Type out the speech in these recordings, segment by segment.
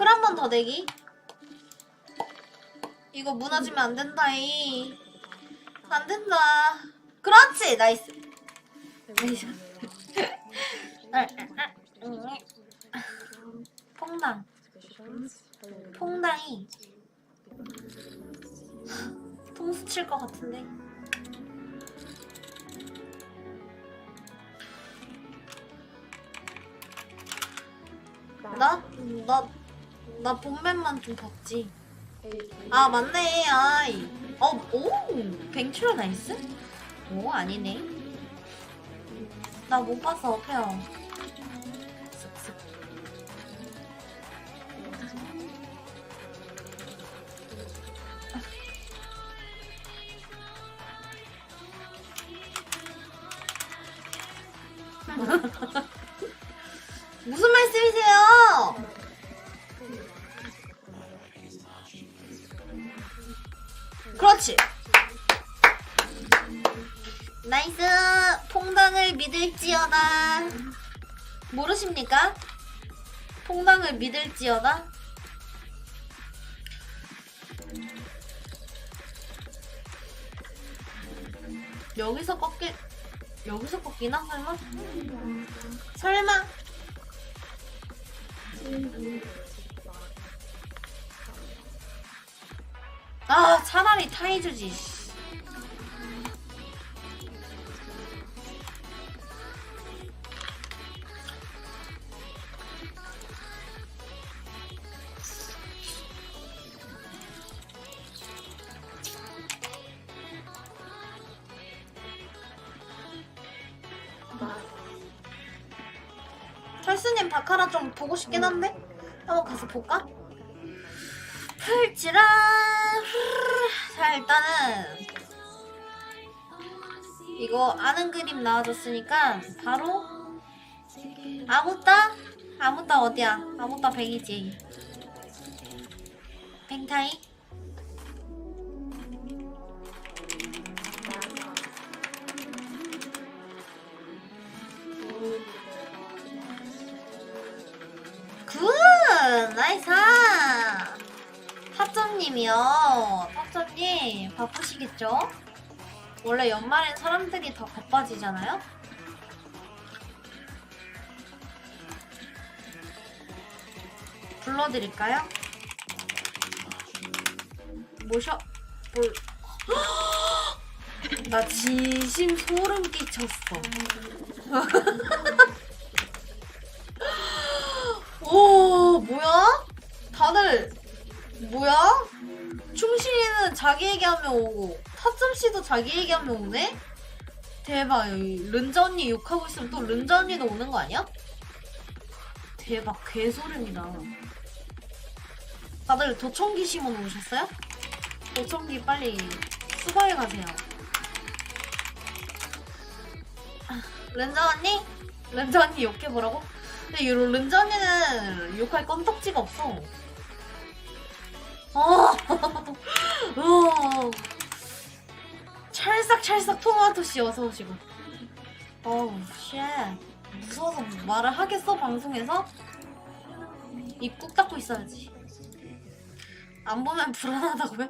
풀 한 번 더 내기. 이거 무너지면 안 된다이. 안 된다. 그렇지, 나이스. 나이스. 퐁당. 퐁당이 통수 칠 것 같은데. 나? 나, 나 본맨만 좀 봤지. 아, 맞네. 아이. 어, 오! 뱅츄로 나이스? 오, 아니네. 나 못 봤어, 페어. 그렇지. 나이스. 퐁당을 믿을지어다. 모르십니까? 퐁당을 믿을지어다. 여기서 꺾일 여기서 꺾이나 설마? 설마? 아 차라리 타이즈지 씨. 철수님 바카라 좀 보고 싶긴 한데 한번 가서 볼까? 풀지라 자 일단은 이거 아는 그림 나와줬으니까 바로 아무따? 아무따 어디야? 아무따 100이지. 뱅타이 굿! 나이스! 탑점님이요 탑점님 바쁘시겠죠? 원래 연말엔 사람들이 더 바빠지잖아요? 불러드릴까요? 모셔 볼. 나 진심 소름 끼쳤어. 오 뭐야? 다들 뭐야? 충실이는 자기 얘기하면 오고 타점 씨도 자기 얘기하면 오네? 대박 른자 언니 욕하고 있으면 또 른자 언니도 오는 거 아니야? 대박 개소름이다 다들 도청기 심어 놓으셨어요? 도청기 빨리 수거해 가세요 아, 른자 언니? 른자 언니 욕해보라고? 근데 이 른자 언니는 욕할 껌딱지가 없어 어, 어. 찰싹찰싹 토마토 씨 어서 오시고. 어우, 쉣. 무서워서 말을 하겠어 방송에서? 입 꾹 닫고 있어야지. 안 보면 불안하다고요?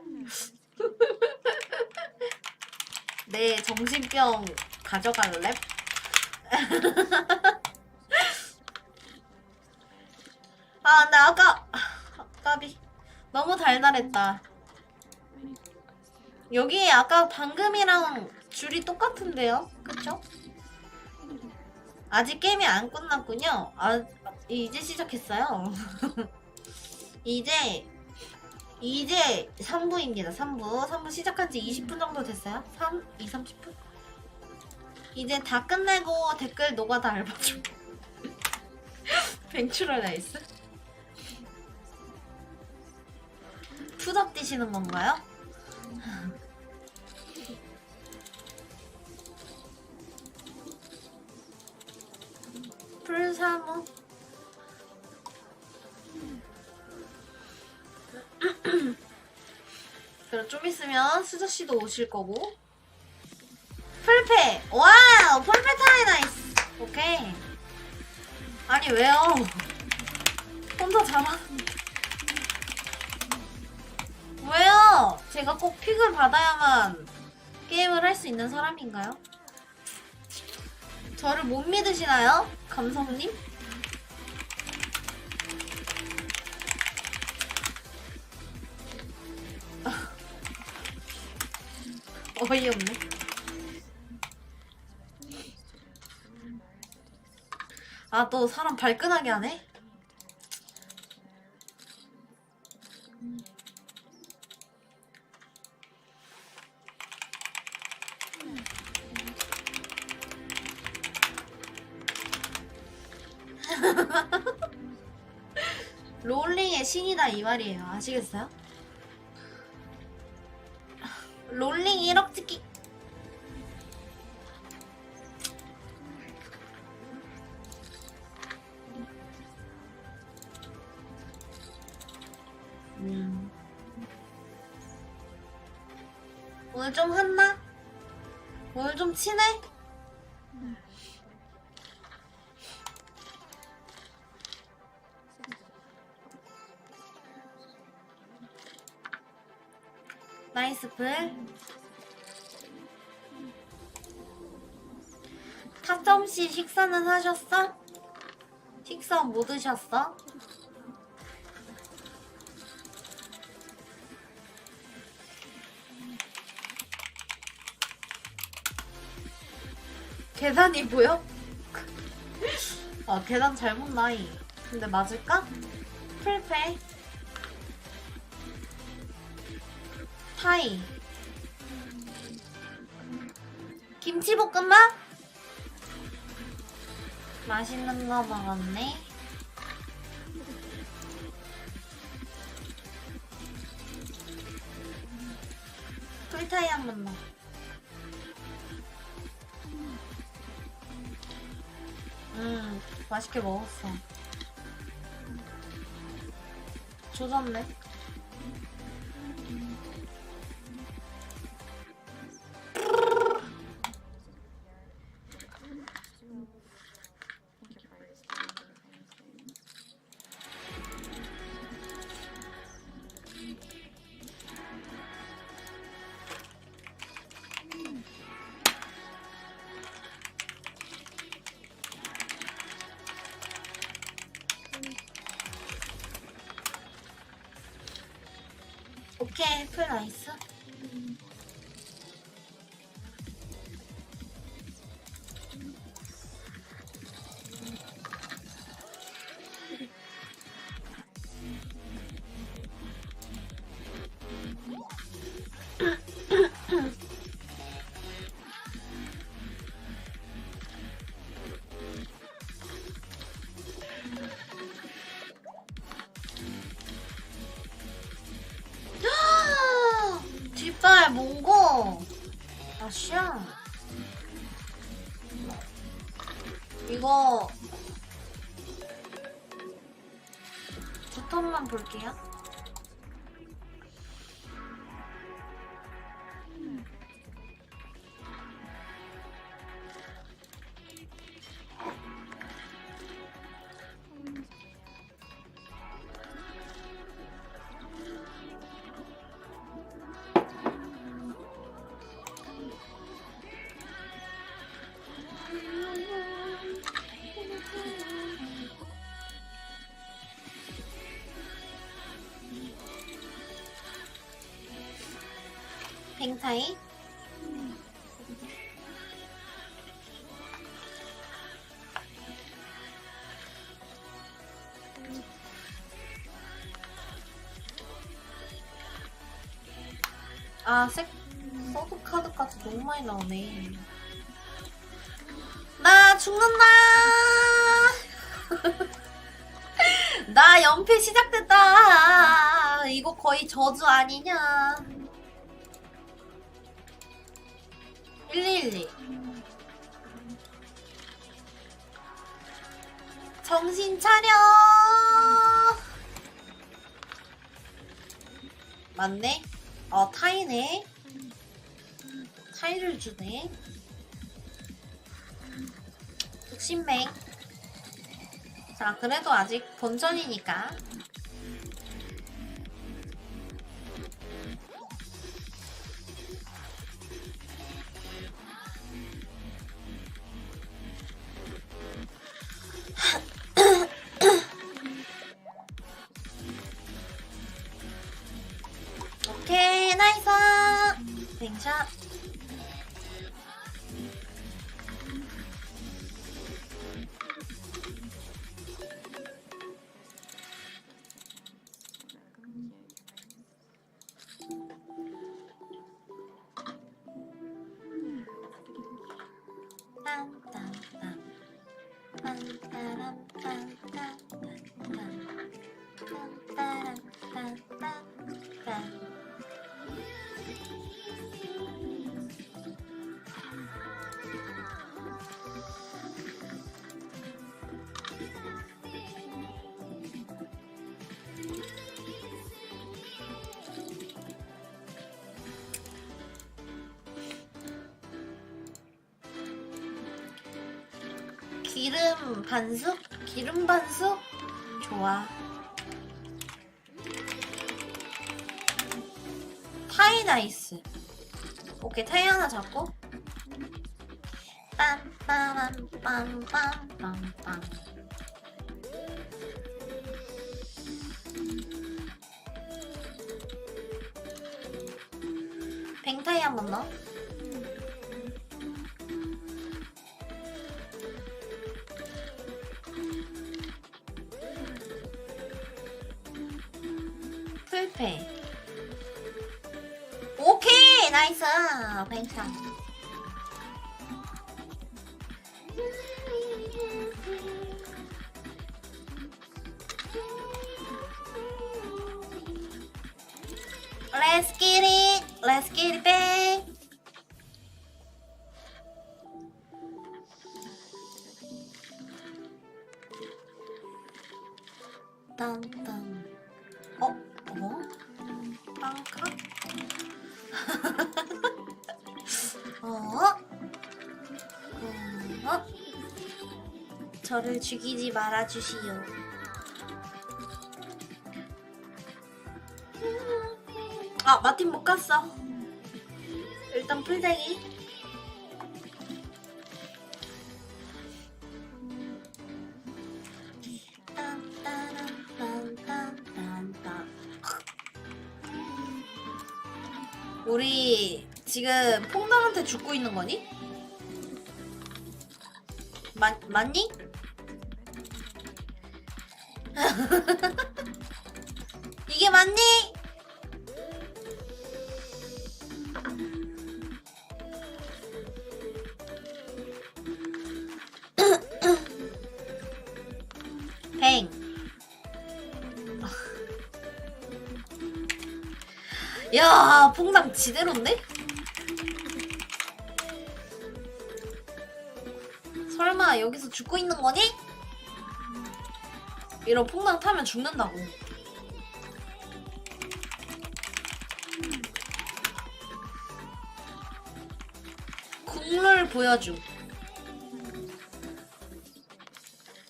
내 정신병 가져갈래? 아, 근데 아까. 너무 달달했다. 여기 아까 방금이랑 줄이 똑같은데요? 그쵸? 아직 게임이 안 끝났군요. 아, 이제 시작했어요. 이제, 이제 3부입니다. 3부. 3부 시작한 지 20분 정도 됐어요? 3, 2, 30분? 이제 다 끝내고 댓글 노가다 알바 좀. 뱅추럴 나이스? 푸덕 뛰시는 건가요? 풀사무 그럼 좀 있으면 수저 씨도 오실 거고. 풀페 와우! 풀페 타이 나이스! 오케이. 아니 왜요? 혼자 잘하 제가 꼭 픽을 받아야만 게임을 할 수 있는 사람인가요? 저를 못 믿으시나요? 감성님? 어이없네. 아, 또 사람 발끈하게 하네? 이 말이에요. 아시겠어요? 롤링 1억 찍기. 음. 오늘 좀 한나? 오늘 좀 친해? 나이스 풀. 타점씨 식사는 하셨어? 식사 뭐 드셨어? 계단이 보여? 아 계단 잘못 나이 근데 맞을까? 풀페 타이. 김치볶음밥? 맛있는 거 먹었네. 풀타이 한번 넣어 음 맛있게 먹었어. 조졌네 나이스 이거 두 턴만 볼게요 뱅타이 아, 색, 서브 카드까지 너무 많이 나오네. 나 죽는다! 나 연패 시작됐다! 이거 거의 저주 아니냐. 1212. 정신 차려! 맞네? 어, 타이네. 타이를 주네. 독신뱅. 자, 그래도 아직 본전이니까. 기름 반숙? 기름 반숙? 좋아. 타이 나이스. 오케이, 타이 하나 잡고. 빰빠람빰빰빰빰. 뱅타이 한번 넣어. Let's get it, let's get it back. 딴딴. 어? 어? 빵카? 어? 어? 저를 죽이지 말아주시오. 갔어. 일단. 딴따란딴딴딴딴. 우리 지금 퐁당한테 죽고 있는 거니? 맞, 맞니? 이게 맞니? 야, 퐁당 지대로인데? 설마 여기서 죽고 있는 거니? 이런 퐁당 타면 죽는다고. 국룰 보여줌.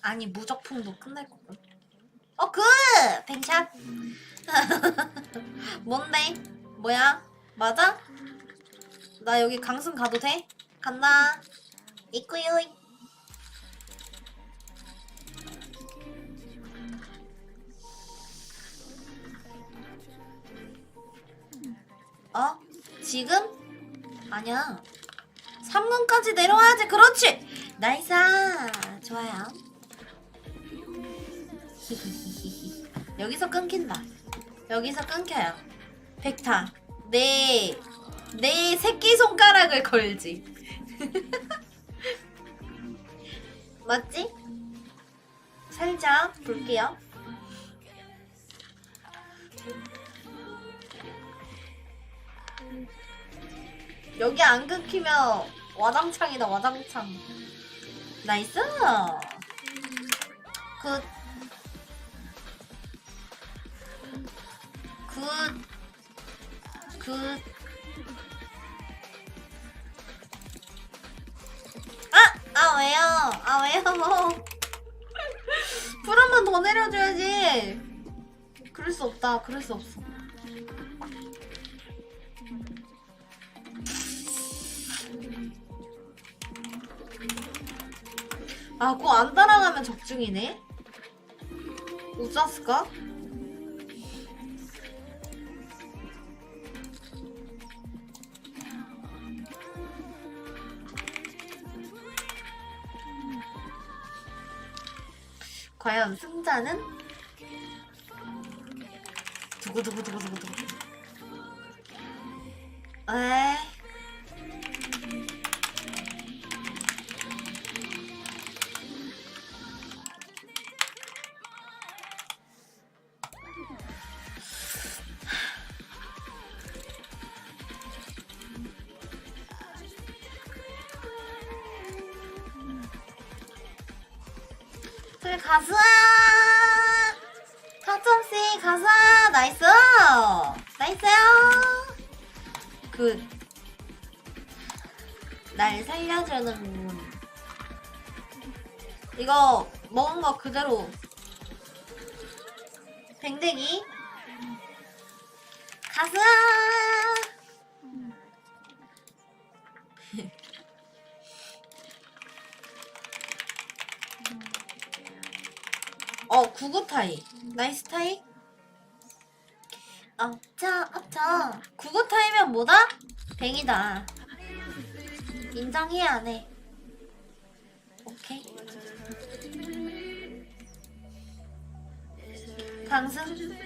아니 무적풍도 끝날 거고. 뱅샷. 뭔데? 뭐야? 맞아? 나 여기 강승 가도 돼? 간다. 있구요. 어? 지금? 아니야. 3군까지 내려와야지. 그렇지. 나이스. 좋아요. 여기서 끊긴다. 여기서 끊겨요. 백타. 내, 내 새끼손가락을 걸지. 맞지? 살짝 볼게요. 여기 안 끊기면 와장창이다, 와장창. 나이스! 굿. 굿. 굿. 아! 아, 왜요? 아, 왜요? 풀한번 더 내려줘야지. 그럴 수 없다. 그럴 수 없어. 아, 그거 안 따라가면 적중이네? 우짜스까? 과연 승자는 두구두구두구두구두구. 에 그래 가수야 타점씨 가수야 나이스! 나이스요! 그날 살려주는 분. 이거 먹은 거 그대로. 뱅댕이. 가수야 구구 타이. 나이스 타이. 업자 업자 구구 타이면 뭐다? 뱅이다. 인정해야 해. 오케이. 강승